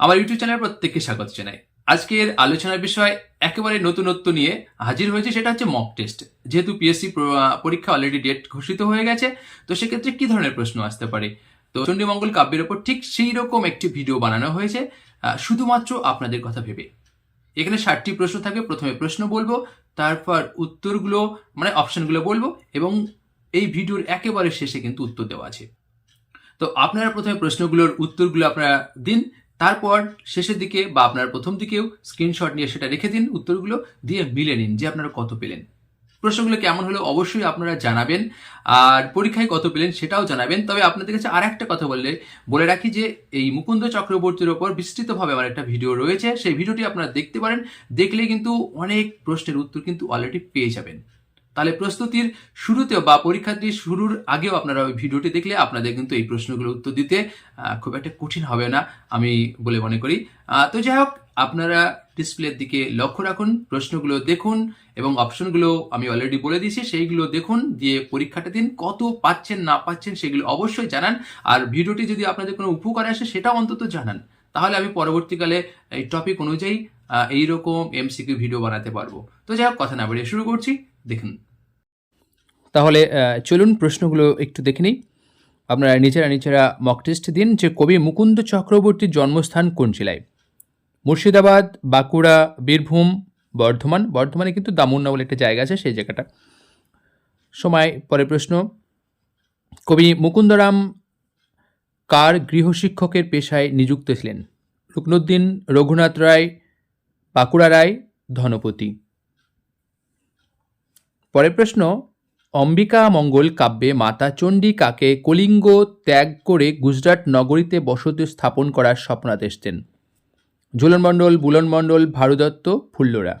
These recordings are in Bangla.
আমার ইউটিউব চ্যানেল প্রত্যেককে স্বাগত জানাই। আজকের আলোচনার বিষয় একেবারে নতুনত্ব নিয়ে হাজির হয়েছে, সেটা হচ্ছে মক টেস্ট যেহেতু পিএসসি পরীক্ষা অলরেডি ডেট ঘোষিত হয়ে গেছে, তো সেক্ষেত্রে কি ধরনের প্রশ্ন আসতে পারে? তো চণ্ডীমঙ্গল কাব্যের ওপর ঠিক সেই রকম একটি ভিডিও বানানো হয়েছে শুধুমাত্র আপনাদের কথা ভেবে। এখানে ষাটটি প্রশ্ন থাকে, প্রথমে প্রশ্ন বলব, তারপর উত্তরগুলো মানে অপশনগুলো বলব, এবং এই ভিডিওর একেবারে শেষে কিন্তু উত্তর দেওয়া আছে। তো আপনারা প্রথমে প্রশ্নগুলোর উত্তরগুলো আপনারা দিন তারপর শেষের দিকে বা আপনার প্রথম দিকেও স্ক্রিনশট নিয়ে সেটা রেখে দিন, উত্তরগুলো দিয়ে মিলে নিন যে আপনারা কত পেলেন। প্রশ্নগুলো কেমন হলো অবশ্যই আপনারা জানাবেন, আর পরীক্ষায় কত পেলেন সেটাও জানাবেন। তবে আপনাদের কাছে আর একটা কথা বললে বলে রাখি যে এই মুকুন্দ চক্রবর্তীর ওপর বিস্তৃতভাবে আমার একটা ভিডিও রয়েছে। সেই ভিডিওটি আপনারা দেখতে পারেন দেখলে কিন্তু অনেক প্রশ্নের উত্তর কিন্তু অলরেডি পেয়ে যাবেন। তাহলে প্রস্তুতির শুরুতেও বা পরীক্ষাটি শুরুর আগেও আপনারা ওই ভিডিওটি দেখলে আপনাদের কিন্তু এই প্রশ্নগুলোর উত্তর দিতে খুব একটা কঠিন হবে না, আমি বলে মনে করি। তো যাই হোক, আপনারা ডিসপ্লের দিকে লক্ষ্য রাখুন, প্রশ্নগুলো দেখুন এবং অপশনগুলো আমি অলরেডি বলে দিয়েছি, সেইগুলো দেখুন, দিয়ে পরীক্ষাটা দিন, কত পাচ্ছেন, না পাচ্ছেন সেগুলো অবশ্যই জানান। আর ভিডিওটি যদি আপনাদের কোনো উপকার আসে, সেটাও অন্তত জানান। তাহলে আমি পরবর্তীকালে এই টপিক অনুযায়ী এইরকম এমসিকিউ ভিডিও বানাতে পারব। তো যাই হোক, কথা না বাড়িয়ে শুরু করছি, দেখুন। তাহলে চলুন প্রশ্নগুলো একটু দেখে নিই। আপনারা নিজেরা নিজেরা মক টেস্ট দিন যে কবি মুকুন্দ চক্রবর্তীর জন্মস্থান কোন জেলায়? মুর্শিদাবাদ, বাঁকুড়া, বীরভূম, বর্ধমান। বর্ধমানে কিন্তু দামুন্না বলে একটা জায়গা আছে, সেই জায়গাটা। সময়, পরের প্রশ্ন। কবি মুকুন্দরাম কার গৃহশিক্ষকের পেশায় নিযুক্ত ছিলেন? রুকনুদ্দিন রঘুনাথ রায়, বাঁকুড়া রায়, ধনপতি। পরের প্রশ্ন অম্বিকা মঙ্গল কাব্যে মাতা চণ্ডী কাকে কলিঙ্গ ত্যাগ করে গুজরাট নগরীতে বসতি স্থাপন করার স্বপ্নাদেশ দেন ঝুলন মণ্ডল, বুলন মণ্ডল, ভারুদত্ত, ফুল্লরা।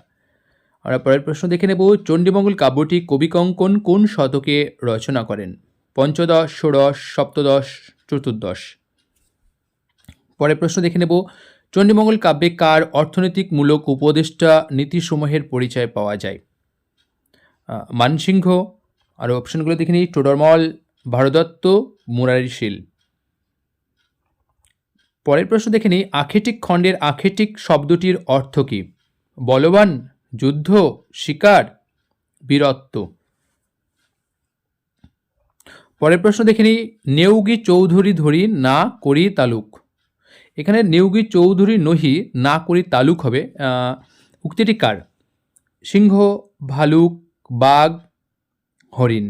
আমরা পরের প্রশ্ন দেখে নেব, চণ্ডীমঙ্গল কাব্যটি কবি কঙ্কন কোন শতকে রচনা করেন? পঞ্চদশ, ষোড়শ, সপ্তদশ, চতুর্দশ। পরের প্রশ্ন দেখে নেব, চণ্ডীমঙ্গল কাব্যে কার অর্থনৈতিকমূলক উপদেষ্টা নীতিসমূহের পরিচয় পাওয়া যায়? মানসিংহ আর অপশনগুলো দেখে নিই। টোডরমল ভারদত্ত মুরারি শীল পরের প্রশ্ন দেখে নিই আখেটিক খণ্ডের আখেটিক শব্দটির অর্থ কী? বলবান, যুদ্ধ, শিকার, বীরত্ব। পরের প্রশ্ন দেখে নিই, নেউগি চৌধুরী ধরি না করি তালুক। এখানে নেউগি চৌধুরী নহি, না করি তালুক হবে। উক্তিটি কার? সিংহ, ভালুক, বাঘ হরিণ।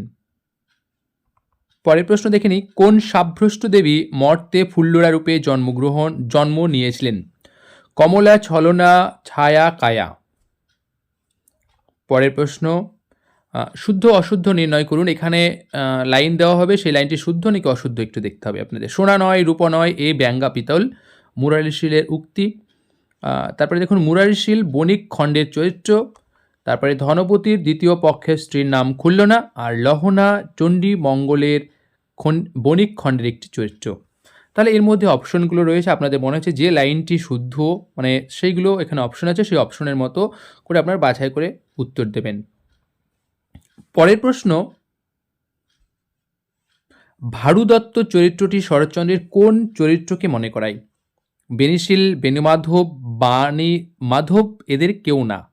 পরের প্রশ্ন দেখে নিই, কোন সাভ্রষ্ট দেবী মর্তে ফুল্লরা রূপে জন্মগ্রহণ, জন্ম নিয়েছিলেন? কমলা, ছলনা, ছায়া, কায়া। পরের প্রশ্ন শুদ্ধ, অশুদ্ধ নির্ণয় করুন। এখানে লাইন দেওয়া হবে, সেই লাইনটি শুদ্ধ নাকি অশুদ্ধ একটু দেখতে হবে আপনাদের। সোনা নয়, রূপ নয়, এ ব্যঙ্গা পিতল, মুরারিশীলের উক্তি। তারপরে দেখুন, মুরারিশীল বণিক খণ্ডের চরিত্র তারপরে ধনপতির দ্বিতীয় পক্ষের স্ত্রীর নাম খুল্লনা আর লহনা চণ্ডী মঙ্গলের বণিক খণ্ডের একটি চরিত্র। তাহলে এর মধ্যে অপশনগুলো রয়েছে, আপনাদের মনে হচ্ছে যে লাইনটি শুদ্ধ মানে সেইগুলো এখানে অপশন আছে, সেই অপশনের মতো করে আপনার বাছাই করে উত্তর দেবেন। পরের প্রশ্ন, ভারুদত্ত চরিত্রটি শরৎচন্দ্রের কোন চরিত্রকে মনে করায়? বেনিশীল, বেণুমাধব, বাণী মাধব, এদের কেউ না।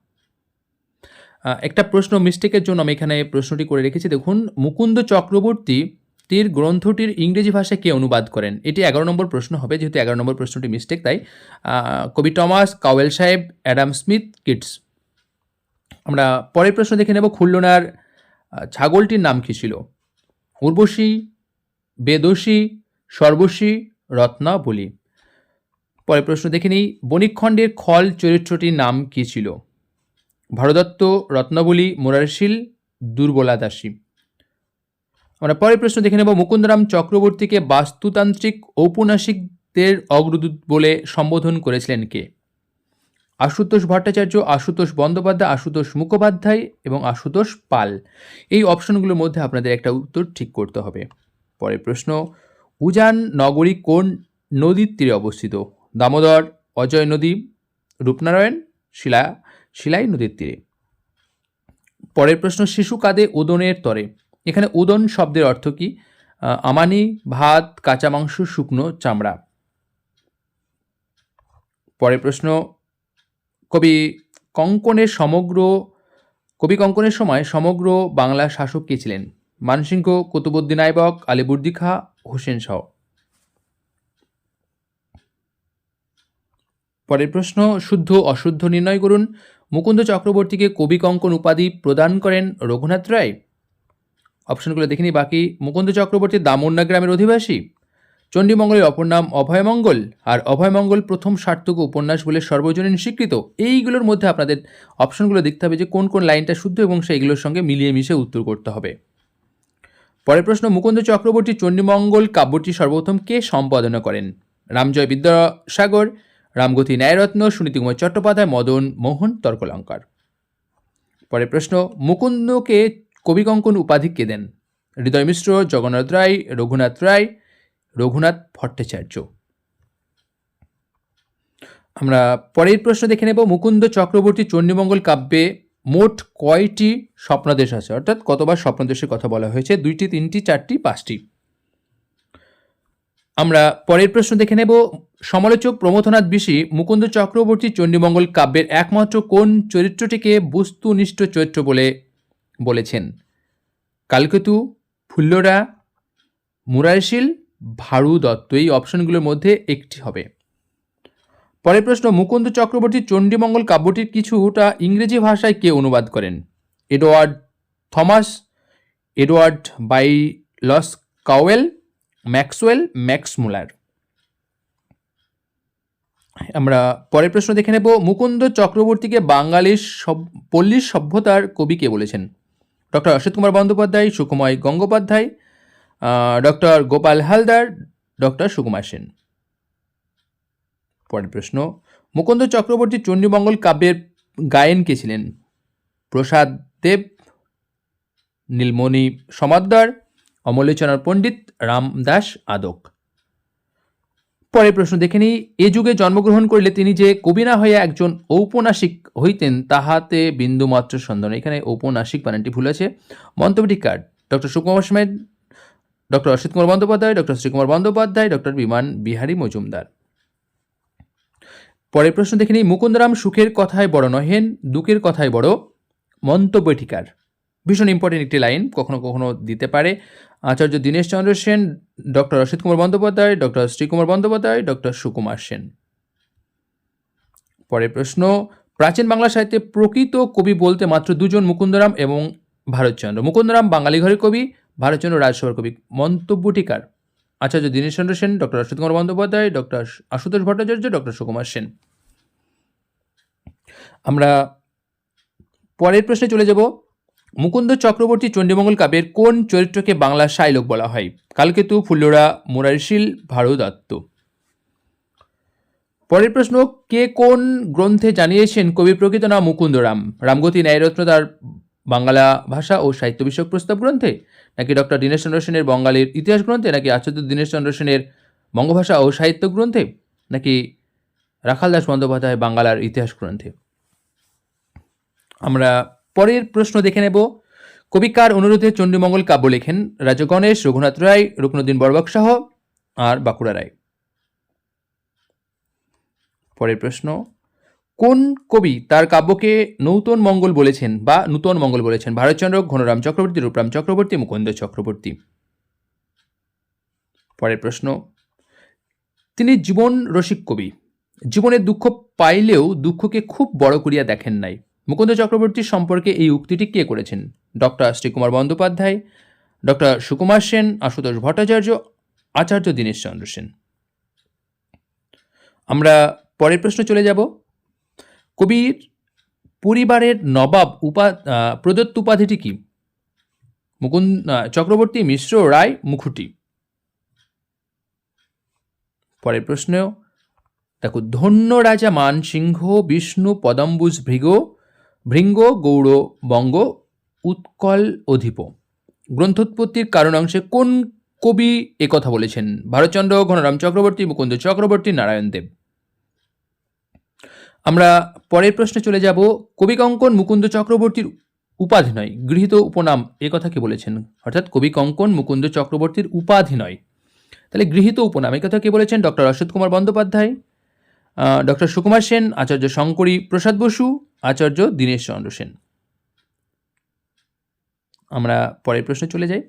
একটা প্রশ্ন মিস্টেকের জন্য আমি এখানে প্রশ্নটি করে রেখেছি। দেখুন, মুকুন্দ চক্রবর্তী তীর গ্রন্থটির ইংরেজি ভাষায় কে অনুবাদ করেন? এটি এগারো নম্বর প্রশ্ন হবে, যেহেতু এগারো নম্বর প্রশ্নটি মিস্টেক, তাই কবি টমাস, কাওয়েল সাহেব, অ্যাডাম স্মিথ, কিটস। আমরা পরের প্রশ্ন দেখে নেব খুল্লনার ছাগলটির নাম কী ছিল? উর্বশী বেদসী সর্বশী রত্না বলি পরের প্রশ্ন দেখে নিই, বণিকখণ্ডের খল চরিত্রটির নাম কী ছিল? ভারদত্ত, রত্নাবলী, মোরারশীল, দুর্বলা দাসী। আমরা পরের প্রশ্ন দেখে নেব, মুকুন্দরাম চক্রবর্তীকে বাস্তুতান্ত্রিক ঔপন্যাসিকদের অগ্রদূত বলে সম্বোধন করেছিলেন কে? আশুতোষ ভট্টাচার্য, আশুতোষ বন্দ্যোপাধ্যায়, আশুতোষ মুখোপাধ্যায় এবং আশুতোষ পাল। এই অপশনগুলোর মধ্যে আপনাদের একটা উত্তর ঠিক করতে হবে। পরের প্রশ্ন, উজান নগরী কোন নদীর তীরে অবস্থিত? দামোদর, অজয় নদী, রূপনারায়ণ, শিলা শিলাই নদীর তীরে। পরের প্রশ্ন, শিশু কাঁদে উদনের তরে। এখানে উদন শব্দের অর্থ কি? আমানি, ভাত, কাঁচা মাংস, শুকনো চামড়া। পরের প্রশ্ন, কবি কঙ্কনের সমগ্র, কবি কঙ্কনের সময় সমগ্র বাংলা শাসক কে ছিলেন? মানসিংহ, কুতুবুদ্দিন আইবক, আলিবুর্দি খা, হোসেন শাহ। পরের প্রশ্ন, শুদ্ধ অশুদ্ধ নির্ণয় করুন। মুকুন্দ চক্রবর্তীকে কবি কঙ্কন উপাধি প্রদান করেন রঘুনাথ রায়। অপশনগুলো দেখিনি বাকি। মুকুন্দ চক্রবর্তী দামোন্না গ্রামের অধিবাসী। চণ্ডীমঙ্গলের অপর নাম অভয়মঙ্গল আর অভয়মঙ্গল প্রথম সার্থক উপন্যাস বলে সর্বজনীন স্বীকৃত। এইগুলোর মধ্যে আপনাদের অপশনগুলো দেখতে হবে যে কোন কোন লাইনটা শুদ্ধ এবং সেইগুলোর সঙ্গে মিলিয়ে মিশে উত্তর করতে হবে। পরের প্রশ্ন, মুকুন্দ চক্রবর্তী চণ্ডীমঙ্গল কাব্যটি সর্বপ্রথম কে সম্পাদনা করেন? রামজয় বিদ্যাসাগর রামগতি ন্যায়রত্ন, সুনীতি কুমার চট্টোপাধ্যায়, মদন মোহন, তর্কলঙ্কার। পরের প্রশ্ন, মুকুন্দকে কবিকঙ্কন উপাধি কে দেন? হৃদয় মিশ্র, জগন্নাথ রায়, রঘুনাথ রায়, রঘুনাথ ভট্টাচার্য। আমরা পরের প্রশ্ন দেখে নেব, মুকুন্দ চক্রবর্তী চণ্ডীমঙ্গল কাব্যে মোট কয়টি স্বপ্নদেশ আছে? অর্থাৎ কতবার স্বপ্নদেশের কথা বলা হয়েছে? দুইটি, তিনটি, চারটি, পাঁচটি। আমরা পরের প্রশ্ন দেখে নেব। সমালোচক প্রমথনাথ বিশি মুকুন্দ চক্রবর্তী চণ্ডীমঙ্গল কাব্যের একমাত্র কোন চরিত্রটিকে বস্তুনিষ্ঠ চরিত্র বলে বলেছেন? কালকেতু, ফুল্লরা, মুরারশীল, ভারু দত্ত। এই অপশনগুলোর মধ্যে একটি হবে। পরের প্রশ্ন, মুকুন্দ চক্রবর্তী চণ্ডীমঙ্গল কাব্যটির কিছুটা ইংরেজি ভাষায় কে অনুবাদ করেন? Edward Thomas, Edward Byles Cowell Maxwell Max Muller আমরা পরের প্রশ্ন দেখে নেব, মুকুন্দ চক্রবর্তীকে বাঙালির সব, পল্লীর সভ্যতার কবি কে বলেছেন? Doctor Asit Kumar Bandyopadhyay Sukumoy Gangopadhyay doctor Gopal Haldar, doctor Sukumar Sen. পরের প্রশ্ন, মুকুন্দ চক্রবর্তী চণ্ডীমঙ্গল কাব্যের গায়েন কে ছিলেন? প্রসাদ দেব, নীলমণি সমাদ্দার অমলেচনার পণ্ডিত রামদাস আদক। পরের প্রশ্ন দেখে নিই। এ যুগে জন্মগ্রহণ করলে তিনি যে কবি না হয়ে একজন ঔপন্যাসিক হইতেন, তাহাতে বিন্দুমাত্র সন্দেহ। এখানে ঔপন্যাসিক বানানটি ভুল আছে। মন্তব্যটি কার? ডক্টর সুকুমার সমেত doctor Asit Kumar Bandyopadhyay, doctor Srikumar Bandyopadhyay, doctor Biman Bihari Majumdar. পরের প্রশ্ন দেখে নিই। মুকুন্দরাম সুখের কথায় বড় নহেন, দুঃখের কথায় বড় মন্তব্যটি কার? ভীষণ ইম্পর্টেন্ট একটি লাইন কখনো কখনো দিতে পারে। Acharya Dinesh Chandra Sen doctor Asit Kumar Bandyopadhyay doctor Srikumar Bandyopadhyay doctor Sukumar Sen. পরের প্রশ্ন, প্রাচীন বাংলা সাহিত্যে প্রকৃত কবি বলতে মাত্র দুজন মুকুন্দরাম এবং ভারতচন্দ্র। মুকুন্দরাম বাঙালি ঘরের কবি, ভারতচন্দ্র রাজসভার কবি। মন্তব্যটিকার Acharya Dinesh Chandra Sen doctor Asit Kumar Bandyopadhyay doctor Ashutosh Bhattacharya doctor Sukumar Sen. আমরা পরের প্রশ্নে চলে যাব। মুকুন্দ চক্রবর্তী চণ্ডীমঙ্গল কাব্যের কোন চরিত্রকে বাংলা শাইলোক বলা হয়? কালকেতু, ফুল্লরা, মুরারিশীল ভারু দত্ত পরের প্রশ্ন, কে কোন গ্রন্থে জানিয়েছেন কবি প্রকৃত নাম মুকুন্দরাম রামগতি, ন্যায়রত্ন, তার বাংলা ভাষা ও সাহিত্য বিষয়ক প্রস্তাব গ্রন্থে? নাকি ডক্টর দীনেশ চন্দ্র সেনের বঙ্গালীর ইতিহাস গ্রন্থে? নাকি আচার্য দীনেশ চন্দ্র সেনের বঙ্গভাষা ও সাহিত্য গ্রন্থে? নাকি রাখালদাস বন্দ্যোপাধ্যায় বাংলার ইতিহাস গ্রন্থে? আমরা পরের প্রশ্ন দেখে নেব। কবিকার অনুরোধে চণ্ডীমঙ্গল কাব্য লেখেন রাজা গণেশ রঘুনাথ রায় রুকনুদ্দিন বরবাক শাহ আর বাঁকুড়া রায়। পরের প্রশ্ন, কোন কবি তার কাব্যকে নূতন মঙ্গল বলেছেন বা নূতন মঙ্গল বলেছেন? ভারতচন্দ্র ঘনরাম চক্রবর্তী, রূপরাম চক্রবর্তী, মুকুন্দ চক্রবর্তী। পরের প্রশ্ন, তিনি জীবন রসিক কবি। জীবনের দুঃখ পাইলেও দুঃখকে খুব বড় করিয়া দেখেন নাই। মুকুন্দ চক্রবর্তী সম্পর্কে এই উক্তিটি কে করেছেন? Doctor Srikumar Bandyopadhyay, doctor Sukumar Sen, Ashutosh Bhattacharya, Acharya Dinesh Chandra Sen. আমরা পরের প্রশ্ন চলে যাব। কবির পরিবারের নবাব উপা প্রদত্ত উপাধিটি কি? মুকুন্দ চক্রবর্তী, মিশ্র, রায়, মুখুটি। পরের প্রশ্ন দেখো, ধন্য রাজা মানসিংহ, বিষ্ণু, পদম্বুজ ভৃগ ভৃঙ্গ, গৌড়, বঙ্গ, উৎকল, অধিপ। গ্রন্থোৎপত্তির কারণাংশে কোন কবি একথা বলেছেন? ভারতচন্দ্র, ঘনরাম চক্রবর্তী, মুকুন্দ চক্রবর্তী, নারায়ণ দেব। আমরা পরের প্রশ্নে চলে যাব। কবি কঙ্কন মুকুন্দ চক্রবর্তীর উপাধি নয়। গৃহীত উপনাম এ কথা কি বলেছেন? অর্থাৎ কবি কঙ্কন মুকুন্দ চক্রবর্তীর উপাধি নয়। তাহলে গৃহীত উপনাম কথা কে বলেছেন? Doctor Asit Kumar Bandyopadhyay doctor Sukumar Sen, Acharya Shankari Prasad Basu Acharya Dinesh Chandra Sen. আমরা পরের প্রশ্নে চলে যাই।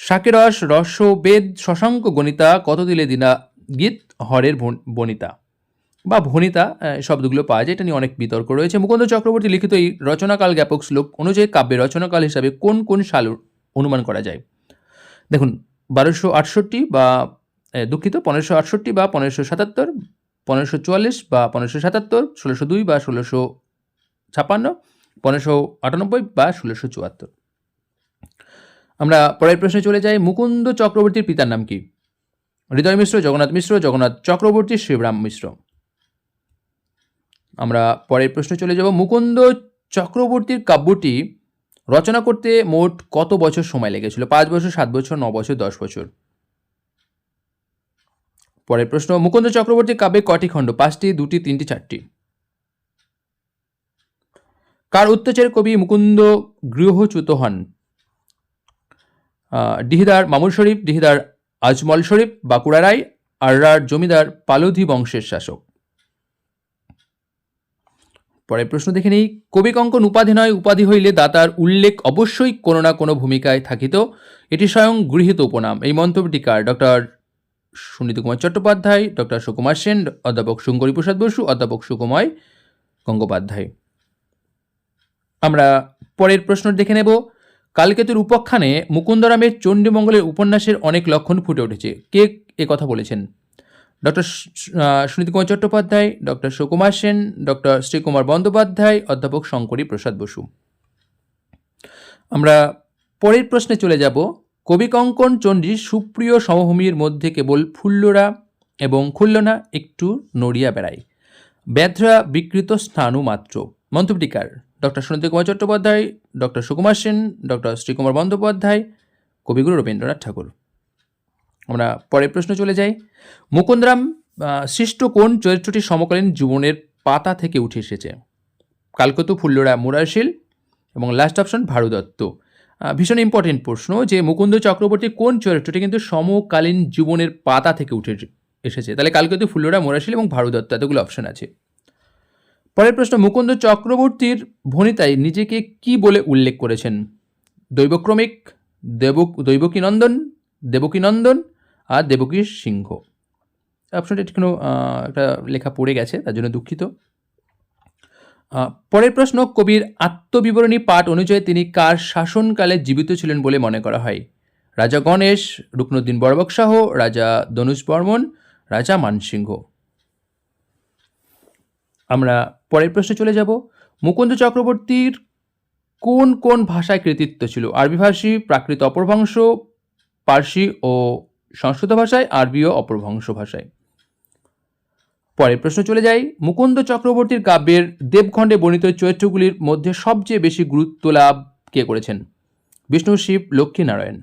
শাকেরস রস বেদ শশাঙ্ক গণিতা কত দিলে দিনা গীত হরের বনিতা? বা ভনিতা শব্দগুলো পাওয়া যায়, এটা নিয়ে অনেক বিতর্ক রয়েছে। মুকুন্দ চক্রবর্তী লিখিত এই রচনাকাল জ্ঞাপক শ্লোক অনুযায়ী কাব্যের রচনাকাল হিসাবে কোন কোন সাল অনুমান করা যায়? দেখুন, বারোশো আটষট্টি বা দুঃখিত, পনেরোশো আটষট্টি বা পনেরোশো সাতাত্তর, পনেরোশো চুয়াল্লিশ বা পনেরোশো সাতাত্তর, ষোলোশো দুই বা ষোলোশো ছাপান্ন, পনেরোশো আটানব্বই বা ষোলোশো চুয়াত্তর। আমরা পরের প্রশ্নে চলে যাই, মুকুন্দ চক্রবর্তীর পিতার নাম কি? হৃদয় মিশ্র, জগন্নাথ মিশ্র, জগন্নাথ চক্রবর্তী, শিবরাম মিশ্র। আমরা পরের প্রশ্নে চলে যাব, মুকুন্দ চক্রবর্তীর কাব্যটি রচনা করতে মোট কত বছর সময় লেগেছিল? পাঁচ বছর, সাত বছর, ন বছর, দশ বছর? পরের প্রশ্ন, মুকুন্দ চক্রবর্তীর কাব্যে কটি খণ্ড? পাঁচটি, দুটি, তিনটি, চারটি। কার অত্যাচার কবি মুকুন্দ গৃহচ্যুত হন? ডিহিদার মামুর শরীফ, ডিহিদার আজমল শরীফ, বাঁকুড়া রায়, আর্রার জমিদার পালোধি বংশের শাসক। পরের প্রশ্ন দেখে নেই। কবি কঙ্কন উপাধি নয়, উপাধি হইলে দাতার উল্লেখ অবশ্যই কোনো না কোনো ভূমিকায় থাকিত। এটি স্বয়ং গৃহীত উপনাম। এই মন্তব্যটি কার? ডক্টর সুনীত কুমার চট্টোপাধ্যায় ডক্টর সুকুমার সেন, অধ্যাপক শঙ্করী প্রসাদ বসু, অধ্যাপক সুকুময় গঙ্গোপাধ্যায়। আমরা পরের প্রশ্ন দেখে নেব। কালকেতুর উপখ্যানে মুকুন্দরামের চণ্ডীমঙ্গলের উপন্যাসের অনেক লক্ষণ ফুটে উঠেছে। কে এ কথা বলেছেন? Doctor Sunit Kumar Chattopadhyay doctor Sukumar Sen doctor Srikumar Bandyopadhyay, অধ্যাপক শঙ্করী প্রসাদ বসু। আমরা পরের প্রশ্নে চলে যাব। কবি কঙ্কন চণ্ডীর সুপ্রিয় সমভূমির মধ্যে কেবল ফুল্লরা এবং খুল্লনা, একটু নড়িয়া বেড়ায়। ব্যাধরা বিকৃত স্থানু মাত্র। মন্তব্যটিকার doctor Sunit Kumar Chattopadhyay, doctor Sukumar Sen, doctor Srikumar Bandyopadhyay, কবিগুরু রবীন্দ্রনাথ ঠাকুর। আমরা পরের প্রশ্ন চলে যাই। মুকুন্দরাম সৃষ্ট কোন চরিত্রটি সমকালীন জীবনের পাতা থেকে উঠে এসেছে? কালকতু ফুল্লরা মুরারশীল এবং লাস্ট অপশন ভারু দত্ত ভীষণ ইম্পর্টেন্ট প্রশ্ন যে মুকুন্দ চক্রবর্তী কোন চরিত্রটি কিন্তু সমকালীন জীবনের পাতা থেকে উঠে এসেছে? তাহলে কালকতু ফুল্লরা মুরারশীল এবং ভারু দত্ত এতগুলো অপশন আছে। পরের প্রশ্ন, মুকুন্দ চক্রবর্তীর ভণিতায় নিজেকে কি বলে উল্লেখ করেছেন? দৈবক্রমিক, দেব দৈবকী দৈবকীনন্দন, দেবকীনন্দন আর দেবকী সিংহ। অপশনটা একটু একটা লেখা পড়ে গেছে, তার জন্য দুঃখিত। পরের প্রশ্ন, কবির আত্মবিবরণী পাঠ অনুযায়ী তিনি কার শাসনকালে জীবিত ছিলেন বলে মনে করা হয়? রাজা গণেশ রুকনুদ্দিন বড়বক শাহ রাজা দনুজ বর্মন, রাজা মানসিংহ। আমরা পরের প্রশ্নে চলে যাব। মুকুন্দ চক্রবর্তীর কোন কোন ভাষায় কৃতিত্ব ছিল? আরবি ভাষী প্রাকৃত অপরভংশ পার্সি ও সংস্কৃত ভাষায়, আরবি ও অপরভংশ ভাষায়? পরের প্রশ্ন চলে যাই। মুকুন্দ চক্রবর্তীর কাব্যের দেবখণ্ডে বর্ণিত চরিত্রগুলির মধ্যে সবচেয়ে বেশি গুরুত্ব লাভ কে করেছেন? বিষ্ণু, শিব, লক্ষ্মী নারায়ণ।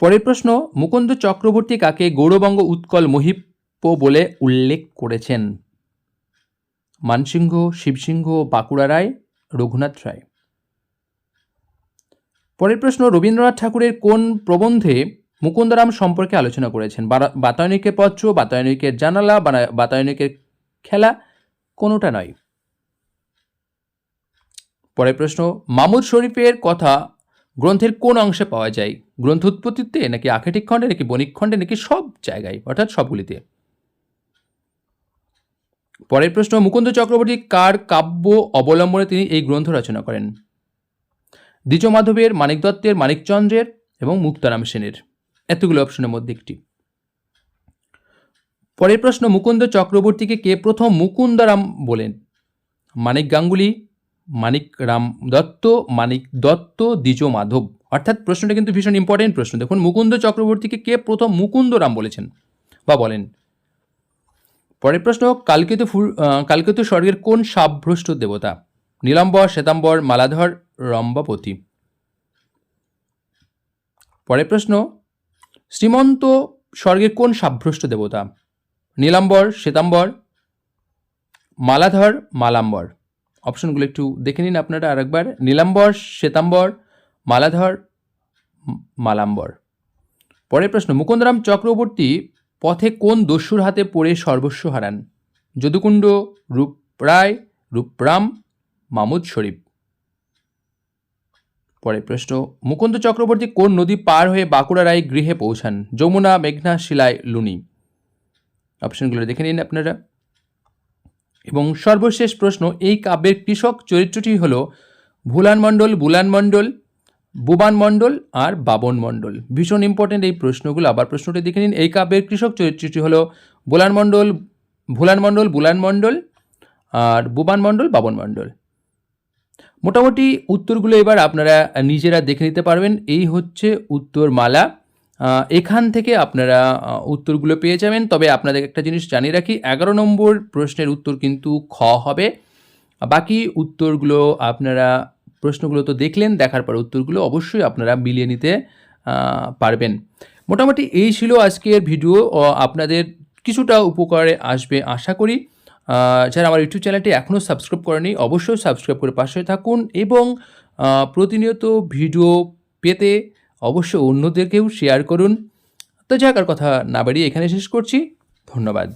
পরের প্রশ্ন, মুকুন্দ চক্রবর্তী কাকে গৌরবঙ্গ উৎকল মহিপ্য বলে উল্লেখ করেছেন? মানসিংহ, শিবসিংহ, বাঁকুড়া রায়, রঘুনাথ রায়। পরের প্রশ্ন, রবীন্দ্রনাথ ঠাকুরের কোন প্রবন্ধে মুকুন্দরাম সম্পর্কে আলোচনা করেছেন? বাতায়নিকের পত্র, বাতায়নিকের জানালা বাতায়নিকের খেলা, কোনোটা নয়। পরের প্রশ্ন, মামুদ শরীফের কথা গ্রন্থের কোন অংশে পাওয়া যায়? গ্রন্থ উৎপত্তিতে নাকি আখেটিক খণ্ডে, নাকি বণিক খণ্ডে, নাকি সব জায়গায়, অর্থাৎ সবগুলিতে? পরের প্রশ্ন, মুকুন্দ চক্রবর্তী কার কাব্য অবলম্বনে তিনি এই গ্রন্থ রচনা করেন? দ্বিজ মাধবের, মানিক দত্তের মানিকচন্দ্রের এবং মুক্তারাম সেনের। এতগুলো অপশনের মধ্যে একটি। পরের প্রশ্ন, মুকুন্দ চক্রবর্তীকে কে প্রথম মুকুন্দারাম বলেন? মানিক গাঙ্গুলি, মানিক রাম দত্ত, মানিক দত্ত, দ্বিজ মাধব। অর্থাৎ প্রশ্নটা কিন্তু ভীষণ ইম্পর্টেন্ট প্রশ্ন। দেখুন, মুকুন্দ চক্রবর্তীকে কে প্রথম মুকুন্দরাম বলেছেন বা বলেন? পরের প্রশ্ন, কালকেতু ফুল কালকেতু স্বর্গের কোন সাবভ্রষ্ট দেবতা? নীলাম্বর, শ্বেতাম্বর, মালাধর, রম্বাপতি। পরের প্রশ্ন, শ্রীমন্ত স্বর্গের কোন সাবভ্রষ্ট দেবতা? নীলাম্বর, শ্বেতাম্বর, মালাধর, মালাম্বর। অপশনগুলো একটু দেখে নিন আপনারা আরেকবার। নীলাম্বর, শ্বেতাম্বর, মালাধর, মালাম্বর। পরের প্রশ্ন, মুকুন্দরাম চক্রবর্তী পথে কোন দস্যুর হাতে পড়ে সর্বস্ব হারান? যদুকুণ্ড, রূপরায়, রূপরাম, মামুদ শরীফ। পরের প্রশ্ন, মুকুন্দ চক্রবর্তী কোন নদী পার হয়ে বাঁকুড়া রায় গৃহে পৌঁছান? যমুনা, মেঘনা, শিলায়, লুনি। অপশনগুলো দেখে নিন আপনারা। এবং সর্বশেষ প্রশ্ন, এই কাব্যের কৃষক চরিত্রটি হল ভুলান মণ্ডল, বুলান মণ্ডল বুবান মণ্ডল আর বাবন মণ্ডল। ভীষণ ইম্পর্টেন্ট এই প্রশ্নগুলো। আবার প্রশ্নটি দেখে নিন। এই কাব্যের কৃষক চরিত্রটি হল বোলান মণ্ডল ভুলান মণ্ডল বুলান মণ্ডল আর বুবান মণ্ডল বাবন মণ্ডল। মোটামুটি উত্তরগুলো এবার আপনারা নিজেরা দেখে নিতে পারবেন। এই হচ্ছে উত্তরমালা। আহ, এখান থেকে আপনারা উত্তরগুলো পেয়ে যাবেন। তবে আপনাদের একটা জিনিস জানিয়ে রাখি এগারো নম্বর প্রশ্নের উত্তর কিন্তু খ হবে। বাকি উত্তরগুলো আপনারা প্রশ্নগুলো তো দেখলেন, দেখার পর উত্তরগুলো অবশ্যই আপনারা মিলিয়ে নিতে পারবেন। মোটামুটি এই ছিল আজকের ভিডিও। আপনাদের কিছুটা উপকারে আসবে আশা করি। যারা আমার ইউটিউব চ্যানেলটি এখনও সাবস্ক্রাইব করেনি, অবশ্যই সাবস্ক্রাইব করে পাশে থাকুন এবং প্রতিনিয়ত ভিডিও পেতে অবশ্যই অন্যদেরকেও শেয়ার করুন। তো যাকার কথা না বাড়িয়ে এখানে শেষ করছি। ধন্যবাদ।